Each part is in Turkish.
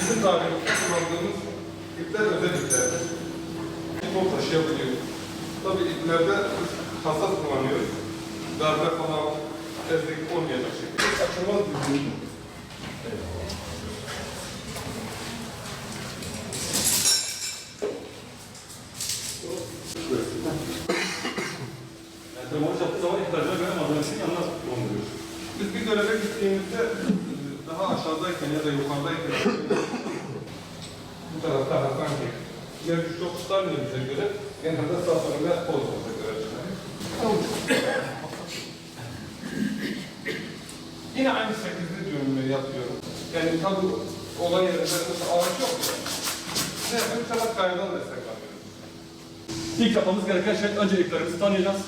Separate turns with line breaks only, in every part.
Bizim dairemizde kullandığımız ipler özel iplerdir. Çok taşıyabiliyor. Tabii iplerde hassas kullanıyoruz. Darbe falan, ezlik olmayacak şekilde açılmaz bir ürün.
Demoliş yaptığı zaman ihtiyacına göre malzemesini yanına dolduruyoruz.
Biz bir göreve gittiğimizde daha aşağıdayken ya da yukarıdayken bu tarafta herhangi yer güç çok tutarmıyor göre. Genelde sağ solunda poz olacak öğrenciler. Yine aynı 8'li düğümü yapıyorum. Yani tabi olay yerinde ağaç yok ya. Ne yapıyorum? Çabuk kayadan destek alıyoruz.
İlk yapmamız gereken şey önce iplerimizi tanıyacağız.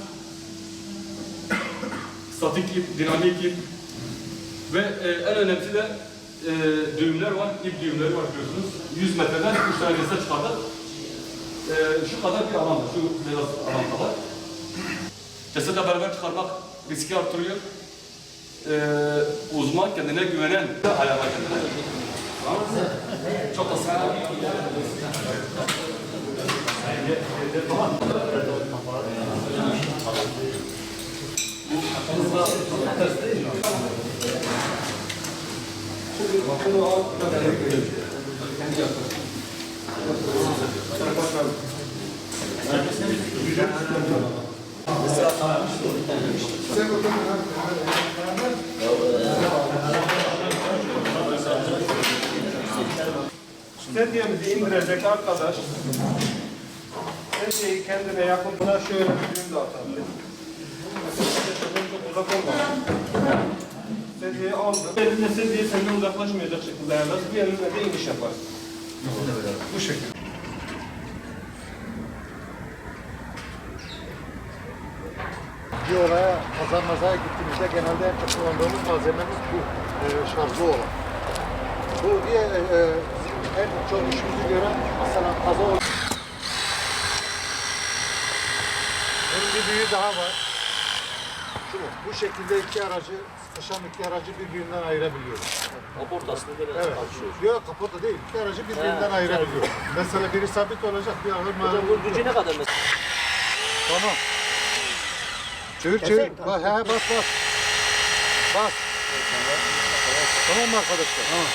Statik ip, dinamik ip ve e, en önemlisi de e, düğümler var, ip düğümleri var biliyorsunuz. 100 metreden 3 tane lise çıkardık. E, şu kadar bir alandır, şu beyaz alan kadar. Cesetle beraber çıkarmak riski artırıyor. E, uzman kendine güvenen ayarlar kendine. Tamam mı? Çok da sıkıntı.
Bunu indirecek arkadaş. Sedyeyi kendine yakın buna şöyle bir düğüm de atabilir. Uzak olmasın. Sedyeyi aldı. Eline sedyeyi senden uzaklaşmayacak şekilde ayarlarız. Bir eline de iniş yaparız. Bu şekilde.
bir olaya kazan mazaya gittiğimizde genelde en çok kullandığımız malzememiz bu e, şarjlı olan. Bu diye e, en çok işimizi gören mesela kaza olan. Bunun bir büyüğü daha var. Şu mu? Bu şekilde iki aracı, sıkışan iki aracı birbirinden ayırabiliyoruz.
Kaportasını böyle
Evet.
açıyoruz.
Yok kaporta değil. İki aracı birbirinden
He,
ayırabiliyoruz. Mesela biri sabit olacak, bir ağır
Hocam bu gücü ne kadar mesela?
Tamam. Çevir çevir. Bas, he, bas bas. Bas. Tamam mı arkadaşlar? Tamam.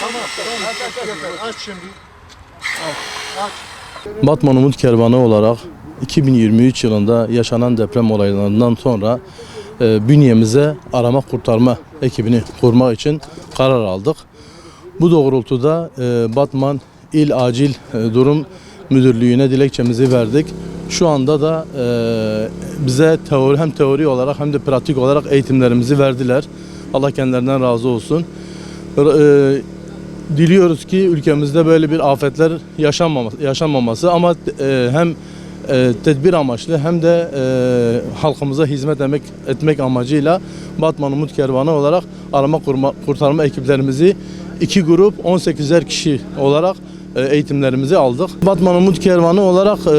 Tamam. Tamam. Yeter. Aç şimdi. Aç.
Batman Umut Kervanı olarak 2023 yılında yaşanan deprem olaylarından sonra e, bünyemize arama kurtarma ekibini kurmak için karar aldık. Bu doğrultuda e, Batman İl Acil e, Durum Müdürlüğü'ne dilekçemizi verdik. Şu anda da e, bize teori hem teori olarak hem de pratik olarak eğitimlerimizi verdiler. Allah kendilerinden razı olsun. E, diliyoruz ki ülkemizde böyle bir afetler yaşanmaması, yaşanmaması ama e, hem e, tedbir amaçlı hem de e, halkımıza hizmet etmek, etmek amacıyla Batman Umut Kervanı olarak arama kurma, kurtarma ekiplerimizi iki grup 18'er kişi olarak eğitimlerimizi aldık. Batman Umut Kervanı olarak e,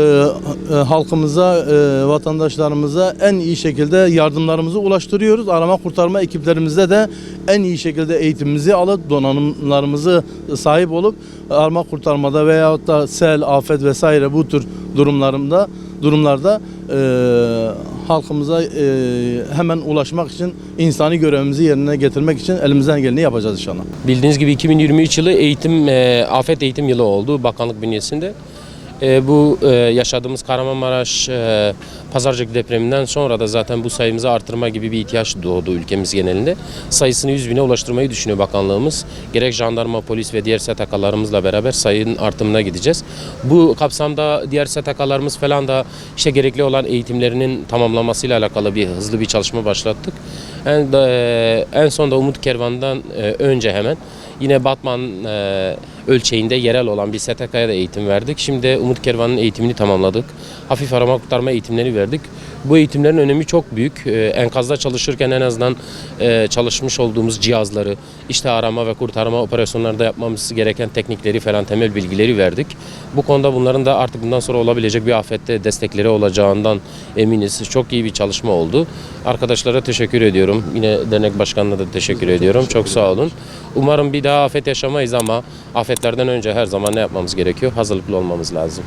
e, halkımıza, e, vatandaşlarımıza en iyi şekilde yardımlarımızı ulaştırıyoruz. Arama kurtarma ekiplerimizde de en iyi şekilde eğitimimizi alıp donanımlarımızı sahip olup arama kurtarmada veyahut da sel, afet vesaire bu tür durumlarında durumlarda e, halkımıza e, hemen ulaşmak için insani görevimizi yerine getirmek için elimizden geleni yapacağız inşallah.
Bildiğiniz gibi 2023 yılı eğitim e, afet eğitim yılı oldu bakanlık bünyesinde. E, bu e, yaşadığımız Kahramanmaraş e, Pazarcık depreminden sonra da zaten bu sayımızı artırma gibi bir ihtiyaç doğdu ülkemiz genelinde. Sayısını 100 bine ulaştırmayı düşünüyor bakanlığımız. Gerek jandarma, polis ve diğer STK'larımızla beraber sayının artımına gideceğiz. Bu kapsamda diğer STK'larımız falan da işte gerekli olan eğitimlerinin tamamlamasıyla alakalı bir hızlı bir çalışma başlattık. En, e, en son da Umut Kervan'dan önce hemen yine Batman e, ölçeğinde yerel olan bir STK'ya da eğitim verdik. Şimdi Umut Kervan'ın eğitimini tamamladık. Hafif arama kurtarma eğitimleri verdik. Bu eğitimlerin önemi çok büyük. E, enkazda çalışırken en azından e, çalışmış olduğumuz cihazları, işte arama ve kurtarma operasyonlarında yapmamız gereken teknikleri falan temel bilgileri verdik. Bu konuda bunların da artık bundan sonra olabilecek bir afette destekleri olacağından eminiz. Çok iyi bir çalışma oldu. Arkadaşlara teşekkür ediyorum. Yine dernek başkanına da teşekkür ediyorum. Çok sağ olun. Umarım bir daha afet yaşamayız ama afetlerden önce her zaman ne yapmamız gerekiyor? Hazırlıklı olmamız lazım.